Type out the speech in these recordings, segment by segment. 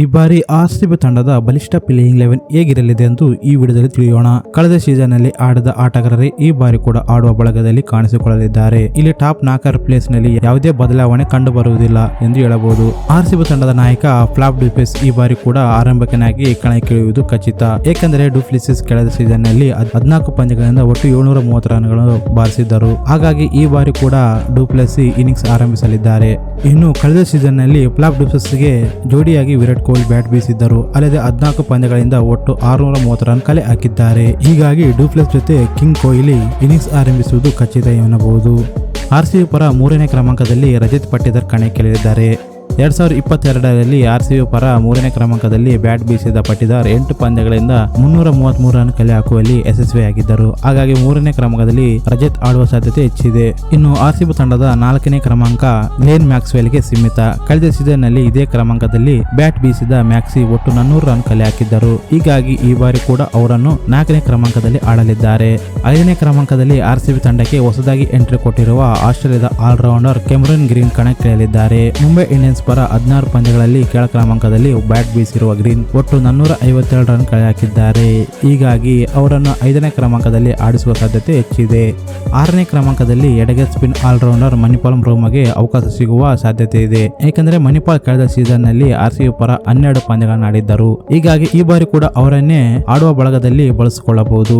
ಈ ಬಾರಿ ಆರ್ಸಿಬಿ ತಂಡದ ಬಲಿಷ್ಠ ಪ್ಲೇಯಿಂಗ್ ಲೆವೆನ್ ಹೇಗಿರಲಿದೆ ಎಂದು ಈ ವಿಡಿಯೋದಲ್ಲಿ ತಿಳಿಯೋಣ. ಕಳೆದ ಸೀಸನ್ನಲ್ಲಿ ಆಡಿದ ಆಟಗಾರರೇ ಈ ಬಾರಿ ಕೂಡ ಆಡುವ ಬಳಗದಲ್ಲಿ ಕಾಣಿಸಿಕೊಳ್ಳಲಿದ್ದಾರೆ. ಇಲ್ಲಿ ಟಾಪ್ ನಾಕರ್ ಪ್ಲೇಸ್ನಲ್ಲಿ ಯಾವುದೇ ಬದಲಾವಣೆ ಕಂಡು ಬರುವುದಿಲ್ಲ ಎಂದು ಹೇಳಬಹುದು. ಆರ್ಸಿಬಿ ತಂಡದ ನಾಯಕ ಫ್ಲಾಪ್ ಡುಫೆಸ್ ಈ ಬಾರಿ ಕೂಡ ಆರಂಭಕನಾಗಿ ಕಣಕ್ಕಿಳಿಯುವುದು ಖಚಿತ. ಏಕೆಂದರೆ ಡುಫ್ಲಿಸಿಸ್ ಕಳೆದ ಸೀಸನ್ನಲ್ಲಿ ಹದಿನಾಲ್ಕು ಪಂದ್ಯಗಳಿಂದ ಒಟ್ಟು ಏಳ್ನೂರ ಮೂವತ್ತು ರನ್ಗಳನ್ನು ಬಾರಿಸಿದ್ದರು. ಹಾಗಾಗಿ ಈ ಬಾರಿ ಕೂಡ ಡುಪ್ಲೆಸಿ ಇನ್ನಿಂಗ್ಸ್ ಆರಂಭಿಸಲಿದ್ದಾರೆ. ಇನ್ನು ಕಳೆದ ಸೀಸನ್ನಲ್ಲಿ ಫ್ಲಾಪ್ ಡುಪ್ಲೆಸ್ಗೆ ಜೋಡಿಯಾಗಿ ವಿರಾಟ್ ಕೊಹ್ಲಿ ಬ್ಯಾಟ್ ಬೀಸಿದ್ದರು. ಅಲ್ಲದೆ ಹದಿನಾಲ್ಕು ಪಂದ್ಯಗಳಿಂದ ಒಟ್ಟು ಆರುನೂರ ಮೂವತ್ತು ರನ್ ಕಲೆ ಹಾಕಿದ್ದಾರೆ. ಹೀಗಾಗಿ ಡೂಪ್ಲೆಸ್ ಜೊತೆ ಕಿಂಗ್ ಕೊಹ್ಲಿ ಇನ್ನಿಂಗ್ಸ್ ಆರಂಭಿಸುವುದು ಖಚಿತ ಎನ್ನಬಹುದು. ಆರ್ಸಿಬಿ ಪರ ಮೂರನೇ ಕ್ರಮಾಂಕದಲ್ಲಿ ರಜತ್ ಪಟ್ಟಿದರ್ ಕಣಕ್ಕಿಳಿದಿದ್ದಾರೆ. ಎರಡ್ ಸಾವಿರದ ಇಪ್ಪತ್ತೆರಡರಲ್ಲಿ ಆರ್ ಆರ್ಸಿಬಿ ಪರ ಮೂರನೇ ಕ್ರಮಾಂಕದಲ್ಲಿ ಬ್ಯಾಟ್ ಬೀಸಿದ ಪಟ್ಟಿದಾರ್ ಎಂಟು ಪಂದ್ಯಗಳಿಂದ ಮುನ್ನೂರ ಮೂವತ್ಮೂರು ರನ್ ಕಲೆ ಹಾಕುವಲ್ಲಿ ಯಶಸ್ವಿಯಾಗಿದ್ದರು. ಹಾಗಾಗಿ ಮೂರನೇ ಕ್ರಮಾಂಕದಲ್ಲಿ ರಜತ್ ಆಡುವ ಸಾಧ್ಯತೆ ಹೆಚ್ಚಿದೆ. ಇನ್ನು ಆರ್ಸಿಬಿ ತಂಡದ ನಾಲ್ಕನೇ ಕ್ರಮಾಂಕ ಗ್ಲೇನ್ ಮ್ಯಾಕ್ಸ್ವೆಲ್ಗೆ ಸೀಮಿತ. ಕಳೆದ ಸೀಸನ್ನಲ್ಲಿ ಇದೇ ಕ್ರಮಾಂಕದಲ್ಲಿ ಬ್ಯಾಟ್ ಬೀಸಿದ ಮ್ಯಾಕ್ಸಿ ಒಟ್ಟು ನಾನ್ನೂರು ರನ್ ಕಲೆ ಹಾಕಿದ್ದರು ಹೀಗಾಗಿ ಈ ಬಾರಿ ಕೂಡ ಅವರನ್ನು ನಾಲ್ಕನೇ ಕ್ರಮಾಂಕದಲ್ಲಿ ಆಡಲಿದ್ದಾರೆ. ಐದನೇ ಕ್ರಮಾಂಕದಲ್ಲಿ ಆರ್ಸಿಬಿ ತಂಡಕ್ಕೆ ಹೊಸದಾಗಿ ಎಂಟ್ರಿ ಕೊಟ್ಟಿರುವ ಆಸ್ಟ್ರೇಲಿಯಾದ ಆಲ್ರೌಂಡರ್ ಕೆಮರನ್ ಗ್ರೀನ್ ಕಣಕ್ಕಿಳಿಯಲಿದ್ದಾರೆ. ಮುಂಬೈ ಇಂಡಿಯನ್ಸ್ ಪರ ಹದಿನಾರು ಪಂದ್ಯಗಳಲ್ಲಿ ಕೆಳ ಕ್ರಮಾಂಕದಲ್ಲಿ ಬ್ಯಾಟ್ ಬೀಸಿರುವ ಗ್ರೀನ್ ಒಟ್ಟು ನಾನ್ನೂರ ಐವತ್ತೆರಡು ರನ್ ಕಳೆ ಹಾಕಿದ್ದಾರೆ ಹೀಗಾಗಿ ಅವರನ್ನು ಐದನೇ ಕ್ರಮಾಂಕದಲ್ಲಿ ಆಡಿಸುವ ಸಾಧ್ಯತೆ ಹೆಚ್ಚಿದೆ. ಆರನೇ ಕ್ರಮಾಂಕದಲ್ಲಿ ಎಡಗೆ ಸ್ಪಿನ್ ಆಲ್ರೌಂಡರ್ ಮಣಿಪಾಲ್ ರೋಮಗೆ ಅವಕಾಶ ಸಿಗುವ ಸಾಧ್ಯತೆ ಇದೆ. ಏಕೆಂದರೆ ಮಣಿಪಾಲ್ ಕಳೆದ ಸೀಸನ್ನಲ್ಲಿ ಆರ್ಸಿಬಿ ಪರ ಹನ್ನೆರಡು ಪಂದ್ಯಗಳನ್ನು ಆಡಿದ್ದರು ಹೀಗಾಗಿ ಈ ಬಾರಿ ಕೂಡ ಅವರನ್ನೇ ಆಡುವ ಬಳಗದಲ್ಲಿ ಬಳಸಿಕೊಳ್ಳಬಹುದು.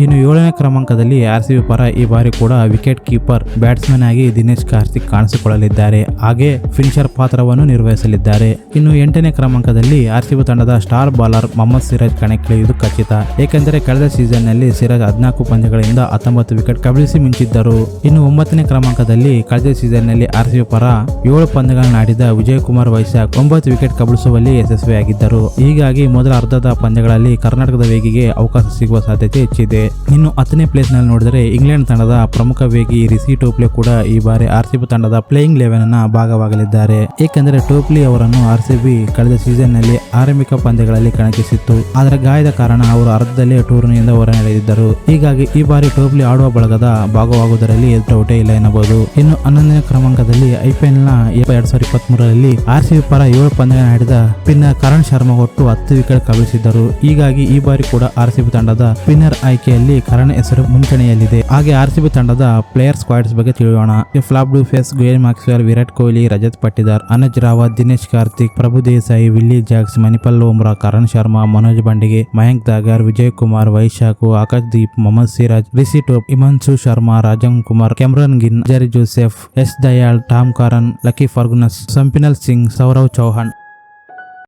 ಇನ್ನು ಏಳನೇ ಕ್ರಮಾಂಕದಲ್ಲಿ ಆರ್ ಆರ್ಸಿಬಿ ಪರ ಈ ಬಾರಿ ಕೂಡ ವಿಕೆಟ್ ಕೀಪರ್ ಬ್ಯಾಟ್ಸ್ಮನ್ ಆಗಿ ದಿನೇಶ್ ಕಾರ್ತಿಕ್ ಕಾಣಿಸಿಕೊಳ್ಳಲಿದ್ದಾರೆ. ಹಾಗೆ ಫಿನಿಷರ್ ಪಾತ್ರವನ್ನು ನಿರ್ವಹಿಸಲಿದ್ದಾರೆ. ಇನ್ನು ಎಂಟನೇ ಕ್ರಮಾಂಕದಲ್ಲಿ ಆರ್ಸಿಬಿ ತಂಡದ ಸ್ಟಾರ್ ಬಾಲರ್ ಮೊಹಮ್ಮದ್ ಸಿರಾಜ್ ಕಣಕ್ಕಿಳಿಯುವುದು ಖಚಿತ. ಏಕೆಂದರೆ ಕಳೆದ ಸೀಸನ್ನಲ್ಲಿ ಸಿರಾಜ್ ಹದಿನಾಲ್ಕು ಪಂದ್ಯಗಳಿಂದ ಹತ್ತೊಂಬತ್ತು ವಿಕೆಟ್ ಕಬಳಿಸಿ ಮಿಂಚಿದ್ದರು. ಇನ್ನು ಒಂಬತ್ತನೇ ಕ್ರಮಾಂಕದಲ್ಲಿ ಕಳೆದ ಸೀಸನ್ನಲ್ಲಿ ಆರ್ಸಿಬಿ ಪರ ಏಳು ಪಂದ್ಯಗಳನ್ನು ಆಡಿದ ವಿಜಯ್ ಕುಮಾರ್ ವೈಶಾಖ್ ಒಂಬತ್ತು ವಿಕೆಟ್ ಕಬಳಿಸುವಲ್ಲಿ ಯಶಸ್ವಿಯಾಗಿದ್ದರು. ಹೀಗಾಗಿ ಮೊದಲ ಅರ್ಧದ ಪಂದ್ಯಗಳಲ್ಲಿ ಕರ್ನಾಟಕದ ವೇಗಿಗೆ ಅವಕಾಶ ಸಿಗುವ ಸಾಧ್ಯತೆ ಹೆಚ್ಚಿದೆ. ಇನ್ನು ಹತ್ತನೇ ಪ್ಲೇಸ್ನಲ್ಲಿ ನೋಡಿದರೆ ಇಂಗ್ಲೆಂಡ್ ತಂಡದ ಪ್ರಮುಖ ವೇಗಿ ರಿಸಿ ಟೋಪ್ಲೆ ಕೂಡ ಈ ಬಾರಿ ಆರ್ಸಿಬಿ ತಂಡದ ಪ್ಲೇಯಿಂಗ್ ಲೆವೆನ್ನ ಭಾಗವಾಗಲಿದ್ದಾರೆ. ಏಕೆಂದರೆ ಟೋಪ್ಲಿ ಅವರನ್ನು ಆರ್ಸಿಬಿ ಕಳೆದ ಸೀಸನ್ನಲ್ಲಿ ಆರಂಭಿಕ ಪಂದ್ಯಗಳಲ್ಲಿ ಕಣಕ್ಕಿಸಿತ್ತು. ಆದರೆ ಗಾಯದ ಕಾರಣ ಅವರು ಅರ್ಧದಲ್ಲೇ ಟೂರ್ನಿಯಿಂದ ಹೊರನಡೆದಿದ್ದರು. ಹೀಗಾಗಿ ಈ ಬಾರಿ ಟೋಪ್ಲಿ ಆಡುವ ಬಳಗದ ಭಾಗವಾಗುವುದರಲ್ಲಿ ಡೌಟೇ ಇಲ್ಲ ಎನ್ನಬಹುದು. ಇನ್ನು ಹನ್ನೊಂದನೇ ಕ್ರಮಾಂಕದಲ್ಲಿ ಐಪಿಎಲ್ನ ಎರಡ್ ಸಾವಿರದ ಇಪ್ಪತ್ತ್ ಮೂರರಲ್ಲಿ ಆರ್ಸಿಬಿ ಪರ ಏಳು ಪಂದ್ಯ ಆಡಿದ ಪಿನ್ನರ್ ಕರಣ್ ಶರ್ಮಾ ಒಟ್ಟು ಹತ್ತು ವಿಕೆಟ್ ಕಬಳಿಸಿದ್ದರು. ಹೀಗಾಗಿ ಈ ಬಾರಿ ಕೂಡ ಆರ್ಸಿಬಿ ತಂಡದ ಸ್ಪಿನ್ನರ್ ಆಯ್ಕೆಯಲ್ಲಿ ಕರಣ್ ಹೆಸರು ಮುಂಚೂಣಿಯಲ್ಲಿದೆ ಹಾಗೆ ಆರ್ಸಿಬಿ ತಂಡದ ಪ್ಲೇಯರ್ ಸ್ಕ್ವಾಡ್ಸ್ ಬಗ್ಗೆ ತಿಳಿಯೋಣ flap do face Goyal Maxwell Virat Kohli Rajat Patidar Anuj Rawat Dinesh Karthik Prabhu Desai Will Jacks Mahipal Lomror Karan Sharma Manoj Bhandage Mayank Dagar Vijay Kumar Vyshak Akash Deep Mohammed Siraj Reece Topley Himanshu Sharma Rajan Kumar Cameron Green Alzarri Joseph Yash Dayal Tom Curran Lockie Ferguson Swapnil Singh Sourav Chauhan